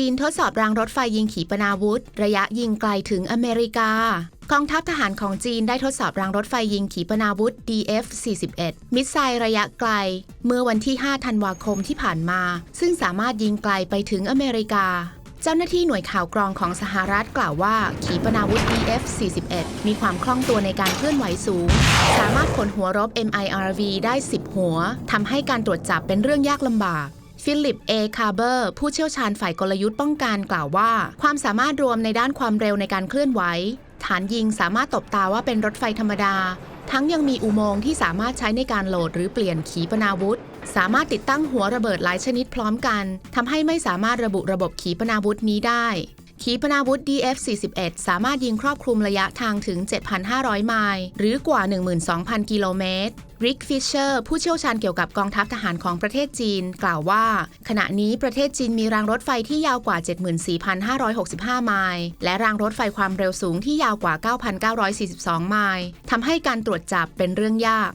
จีนทดสอบรางรถไฟยิงขีปนาวุธ ระยะยิงไกลถึงอเมริกากองทัพทหารของจีนได้ทดสอบรางรถไฟยิงขีปนาวุธ DF-41 มิสไซล์ระยะไกล เมื่อวันที่ 5 ธันวาคมที่ผ่านมา ซึ่งสามารถยิงไกลไปถึงอเมริกา เจ้าหน้าที่หน่วยข่าวกรองของสหรัฐกล่าวว่า ขีปนาวุธ DF-41 มีความคล่องตัวในการเคลื่อนไหวสูง สามารถขนหัวรบ MIRV ได้ 10 หัวทำให้การตรวจจับเป็นเรื่องยากลำบาก ฟิลิป เอ คาร์เบอร์ ผู้เชี่ยวชาญฝ่ายกลยุทธ์ป้องกันกล่าวว่า ความสามารถรวมในด้านความเร็วในการเคลื่อนไหว ฐานยิงสามารถตบตาว่าเป็นรถไฟธรรมดา ทั้งยังมีอุโมงค์ที่สามารถใช้ในการโหลดหรือเปลี่ยนขีปนาวุธ สามารถติดตั้งหัวระเบิดหลายชนิดพร้อมกัน ทำให้ไม่สามารถระบุระบบขีปนาวุธนี้ได้ ขีปนาวุธ DF-41 สามารถยิงครอบคลุมระยะทางถึง 7,500 ไมล์หรือกว่า 12,000 กิโลเมตรริกฟิชเชอร์ผู้เชี่ยวชาญเกี่ยวกับกองทัพทหารของประเทศจีน กล่าวว่า ขณะนี้ประเทศจีนมีรางรถไฟที่ยาวกว่า 74,565 ไมล์และรางรถไฟความเร็วสูงที่ยาวกว่า 9,942 ไมล์ทำให้การตรวจจับเป็นเรื่องยาก